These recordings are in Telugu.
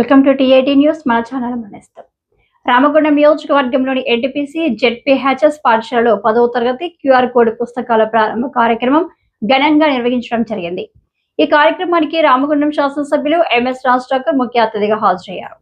Welcome to TIT news. మన ఛానల్ మనిస్తాం. రామగుండం నియోజకవర్గంలోని ఎన్టీపీసీ జెడ్పీహెచ్ఎస్ పాఠశాలలో పదవ తరగతి క్యూఆర్ కోడ్ పుస్తకాల ప్రారంభ కార్యక్రమం ఘనంగా నిర్వహించడం జరిగింది. ఈ కార్యక్రమానికి రామగుండం శాసనసభ్యులు ఎంఎస్ రాజ్ ముఖ్య అతిథిగా హాజరయ్యారు.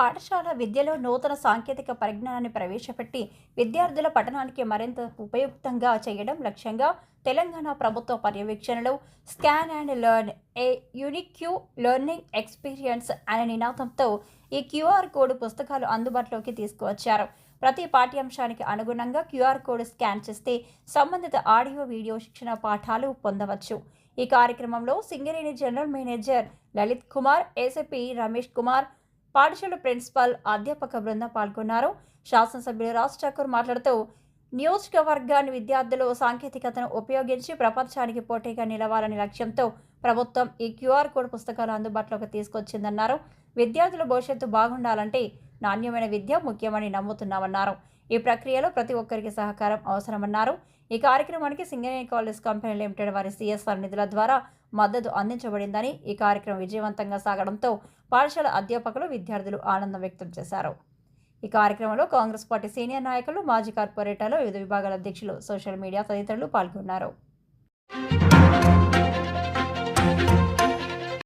పాఠశాల విద్యలో నూతన సాంకేతిక పరిజ్ఞానాన్ని ప్రవేశపెట్టి విద్యార్థుల పఠనానికి మరింత ఉపయుక్తంగా చేయడం లక్ష్యంగా తెలంగాణ ప్రభుత్వ పర్యవేక్షణలో scan and learn a unique learning experience అనే నినాదంతో ఈ క్యూఆర్ కోడ్ పుస్తకాలు అందుబాటులోకి తీసుకువచ్చారు. ప్రతి పాఠ్యాంశానికి అనుగుణంగా క్యూఆర్ కోడ్ స్కాన్ చేస్తే సంబంధిత ఆడియో వీడియో శిక్షణ పాఠాలు పొందవచ్చు. ఈ కార్యక్రమంలో Singareni general manager Lalit Kumar ACP Ramesh Kumar పాఠశాల ప్రిన్సిపాల్ అధ్యాపక బృందం పాల్గొన్నారు. శాసనసభ్యులు రాజ్ ఠాకూర్ మాట్లాడుతూ నియోజకవర్గాన్ని విద్యార్థులు సాంకేతికతను ఉపయోగించి ప్రపంచానికి పోటీగా నిలవాలనే లక్ష్యంతో ప్రభుత్వం ఈ క్యూఆర్ కోడ్ పుస్తకాలు అందుబాటులోకి తీసుకొచ్చిందన్నారు. విద్యార్థుల భవిష్యత్తు బాగుండాలంటే నాణ్యమైన విద్య ముఖ్యమని నమ్ముతున్నామన్నారు. ఈ ప్రక్రియలో ప్రతి ఒక్కరికి సహకారం అవసరమన్నారు. ఈ కార్యక్రమానికి సింగరేణి కాలేజ్ కంపెనీ లిమిటెడ్ వారి సిఎస్ఆర్ నిధుల ద్వారా మద్దతు అందించబడిందని ఈ కార్యక్రమం విజయవంతంగా సాగడంతో పాఠశాల అధ్యాపకులు విద్యార్థులు ఆనందం వ్యక్తం చేశారు. ఈ కార్యక్రమంలో కాంగ్రెస్ పార్టీ సీనియర్ నాయకులు మాజీ కార్పొరేటర్లు వివిధ విభాగాల అధ్యక్షులు సోషల్ మీడియా తదితరులు పాల్గొన్నారు.